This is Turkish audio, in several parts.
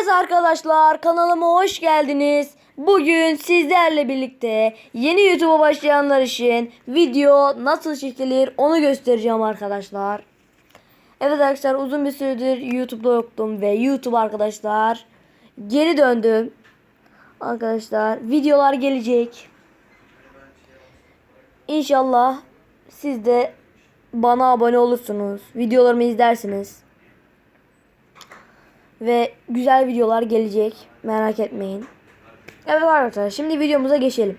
Evet arkadaşlar kanalıma hoş geldiniz. Bugün sizlerle birlikte yeni YouTube'a başlayanlar için video nasıl çekilir onu göstereceğim arkadaşlar. Evet arkadaşlar uzun bir süredir YouTube'da yoktum ve YouTube arkadaşlar geri döndüm. Arkadaşlar videolar gelecek. İnşallah siz de bana abone olursunuz. Videolarımı izlersiniz. Ve güzel videolar gelecek. Merak etmeyin. Evet arkadaşlar şimdi videomuza geçelim.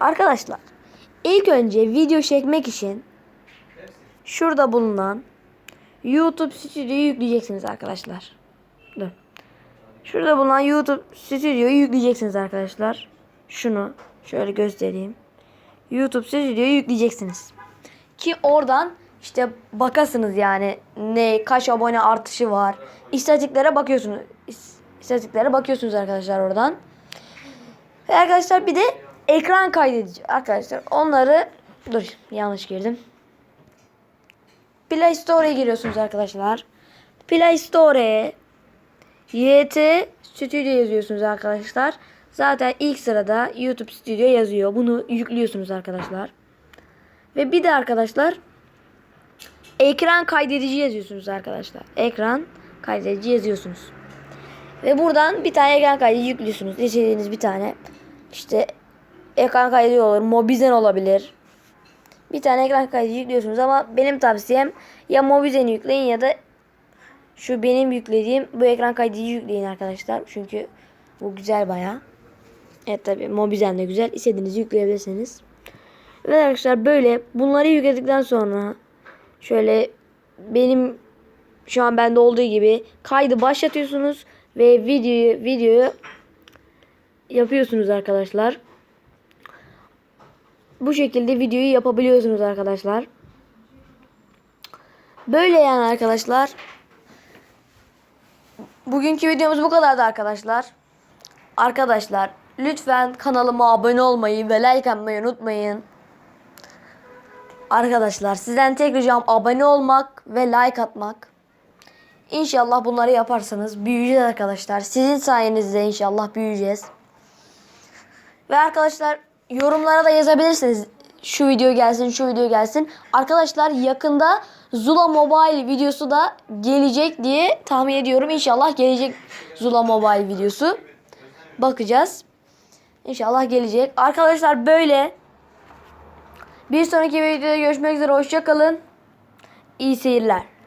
Arkadaşlar ilk önce video çekmek için şurada bulunan YouTube Studio'yu yükleyeceksiniz arkadaşlar. Dur. Şurada bulunan YouTube Studio'yu yükleyeceksiniz arkadaşlar. Şunu şöyle göstereyim. YouTube Studio'yu yükleyeceksiniz. Ki oradan işte bakasınız yani ne kaç abone artışı var. İstatistiklere bakıyorsunuz. İs- İstatistiklere bakıyorsunuz arkadaşlar oradan. Ve arkadaşlar bir de ekran kaydedici. Arkadaşlar onları dur yanlış girdim. Play Store'ya giriyorsunuz arkadaşlar. Play Store'ye YT Studio yazıyorsunuz arkadaşlar. Zaten ilk sırada YouTube Studio yazıyor. Bunu yüklüyorsunuz arkadaşlar. Ve bir de arkadaşlar ekran kaydedici yazıyorsunuz arkadaşlar. Ekran kaydedici yazıyorsunuz. Ve buradan bir tane ekran kaydedici yüklüyorsunuz. İstediğiniz bir tane. İşte ekran kaydedici olur. Mobizen olabilir. Bir tane ekran kaydedici yüklüyorsunuz ama benim tavsiyem ya Mobizen'i yükleyin ya da şu benim yüklediğim bu ekran kaydedici yükleyin arkadaşlar. Çünkü bu güzel baya. Evet tabi Mobizen de güzel. İstediğinizi yükleyebilirsiniz. Ve arkadaşlar böyle bunları yükledikten sonra şöyle benim şu an bende olduğu gibi kaydı başlatıyorsunuz ve videoyu videoyu yapıyorsunuz arkadaşlar. Bu şekilde videoyu yapabiliyorsunuz arkadaşlar. Böyle yani arkadaşlar. Bugünkü videomuz bu kadardı arkadaşlar. Arkadaşlar lütfen kanalıma abone olmayı ve like atmayı unutmayın. Arkadaşlar sizden tek ricam abone olmak ve like atmak. İnşallah bunları yaparsanız büyüyeceğiz arkadaşlar. Sizin sayenizde inşallah büyüyeceğiz. Ve arkadaşlar yorumlara da yazabilirsiniz. Şu video gelsin, şu video gelsin. Arkadaşlar yakında Zula Mobile videosu da gelecek diye tahmin ediyorum. İnşallah gelecek Zula Mobile videosu. Bakacağız. İnşallah gelecek. Arkadaşlar böyle. Bir sonraki videoda görüşmek üzere. Hoşçakalın. İyi seyirler.